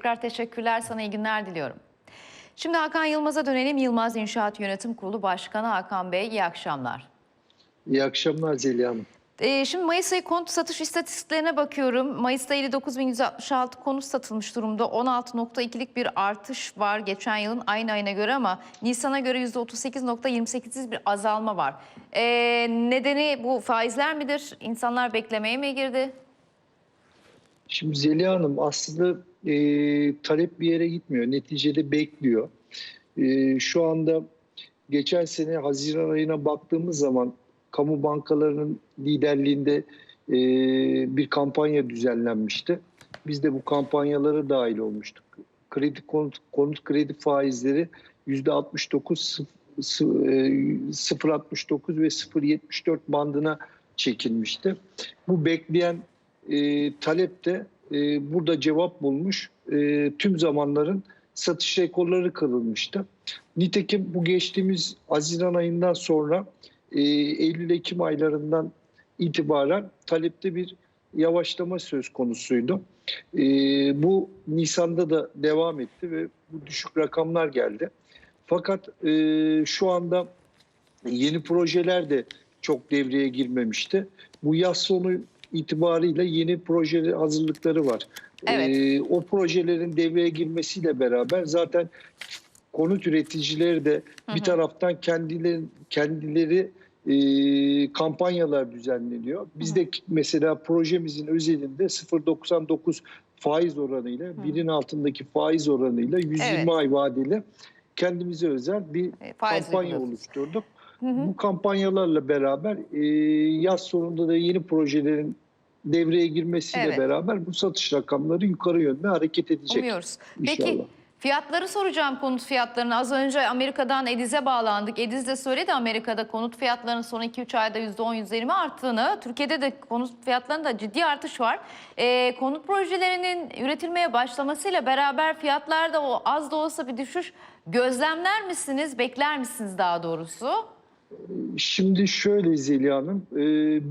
Tekrar teşekkürler sana iyi günler diliyorum. Şimdi Hakan Yılmaz'a dönelim. Yılmaz İnşaat Yönetim Kurulu Başkanı Hakan Bey iyi akşamlar. İyi akşamlar Zeliha Hanım. Ee, şimdi Mayıs ayı konut satış istatistiklerine bakıyorum. Mayıs'ta 59.166 konut satılmış durumda. 16.2'lik bir artış var geçen yılın aynı ayına göre ama Nisan'a göre %38.28'lik bir azalma var. Ee, nedeni bu faizler midir? İnsanlar beklemeye mi girdi? Şimdi Zeliha Hanım aslında e, talep bir yere gitmiyor. Neticede bekliyor. E, şu anda geçen sene Haziran ayına baktığımız zaman kamu bankalarının liderliğinde e, bir kampanya düzenlenmişti. Biz de bu kampanyalara dahil olmuştuk. Kredi konut, konut kredi faizleri %69 0.69 ve 0.74 bandına çekilmişti. Bu bekleyen e, talep de e, burada cevap bulmuş. E, tüm zamanların satış rekorları kırılmıştı. Nitekim bu geçtiğimiz Haziran ayından sonra e, Eylül-Ekim aylarından itibaren talepte bir yavaşlama söz konusuydu. E, bu Nisan'da da devam etti ve bu düşük rakamlar geldi. Fakat e, şu anda yeni projeler de çok devreye girmemişti. Bu yaz sonu itibariyle yeni proje hazırlıkları var. Evet. Ee, o projelerin devreye girmesiyle beraber zaten konut üreticileri de bir taraftan kendileri kendileri e, kampanyalar düzenleniyor. Biz de mesela projemizin özelinde 0.99 faiz oranıyla birin altındaki faiz oranıyla 120 Evet. ay vadeli kendimize özel bir E, kampanya oluşturduk. Bu kampanyalarla beraber e, yaz sonunda da yeni projelerin devreye girmesiyle Evet. beraber bu satış rakamları yukarı yönde hareket edecek. Umuyoruz. Peki inşallah. fiyatları soracağım konut fiyatlarını. Az önce Amerika'dan Ediz'e bağlandık. Ediz de söyledi Amerika'da konut fiyatlarının son 2-3 ayda %10-%20 arttığını. Türkiye'de de konut fiyatlarında ciddi artış var. Ee, konut projelerinin üretilmeye başlamasıyla beraber fiyatlarda o az da olsa bir düşüş gözlemler misiniz, bekler misiniz daha doğrusu? Şimdi şöyle Zeliha Hanım, e,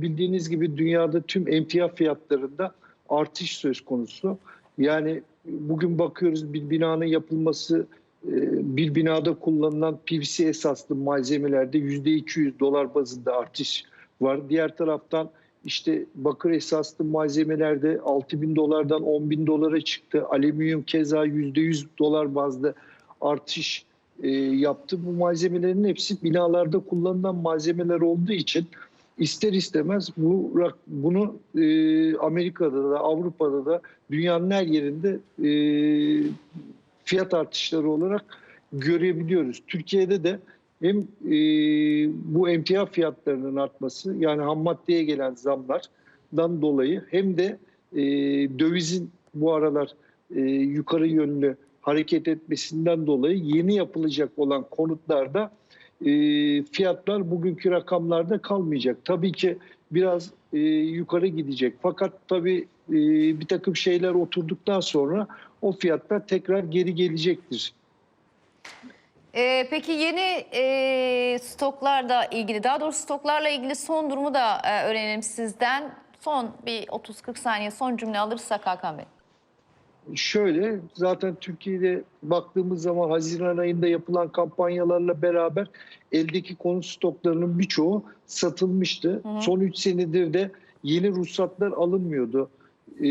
bildiğiniz gibi dünyada tüm emtia fiyatlarında artış söz konusu. Yani bugün bakıyoruz bir binanın yapılması, e, bir binada kullanılan PVC esaslı malzemelerde %200 dolar bazında artış var. Diğer taraftan işte bakır esaslı malzemelerde 6 bin dolardan 10 bin dolara çıktı. Alüminyum keza %100 dolar bazda artış e, yaptı. Bu malzemelerin hepsi binalarda kullanılan malzemeler olduğu için ister istemez bu bunu e, Amerika'da da Avrupa'da da dünyanın her yerinde e, fiyat artışları olarak görebiliyoruz. Türkiye'de de hem e, bu emtia fiyatlarının artması yani ham maddeye gelen zamlardan dolayı hem de e, dövizin bu aralar e, yukarı yönlü hareket etmesinden dolayı yeni yapılacak olan konutlarda e, fiyatlar bugünkü rakamlarda kalmayacak. Tabii ki biraz e, yukarı gidecek. Fakat tabii e, bir takım şeyler oturduktan sonra o fiyatlar tekrar geri gelecektir. Ee, peki yeni e, stoklarla ilgili, daha doğrusu stoklarla ilgili son durumu da e, öğrenelim sizden. Son bir 30-40 saniye son cümle alırsak Hakan Bey. Şöyle zaten Türkiye'de baktığımız zaman Haziran ayında yapılan kampanyalarla beraber eldeki konut stoklarının birçoğu satılmıştı. Son 3 senedir de yeni ruhsatlar alınmıyordu. Ee,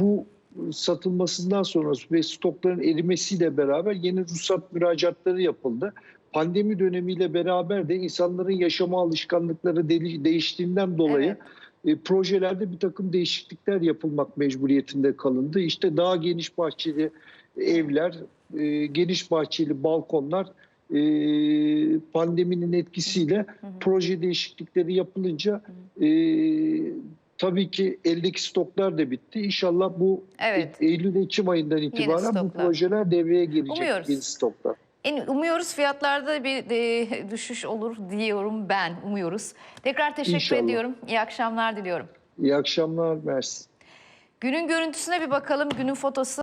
bu satılmasından sonra ve stokların erimesiyle beraber yeni ruhsat müracaatları yapıldı. Pandemi dönemiyle beraber de insanların yaşama alışkanlıkları değiştiğinden dolayı e, projelerde bir takım değişiklikler yapılmak mecburiyetinde kalındı. İşte daha geniş bahçeli evler, e, geniş bahçeli balkonlar e, pandeminin etkisiyle proje değişiklikleri yapılınca e, tabii ki eldeki stoklar da bitti. İnşallah bu Evet. Eylül-Ekim ayından itibaren bu projeler devreye girecek Umuyoruz. yeni stoklar. En, umuyoruz fiyatlarda bir e, düşüş olur diyorum ben. Umuyoruz. Tekrar teşekkür İnşallah. ediyorum. İyi akşamlar diliyorum. İyi akşamlar, mersi. Günün görüntüsüne bir bakalım. Günün fotosu.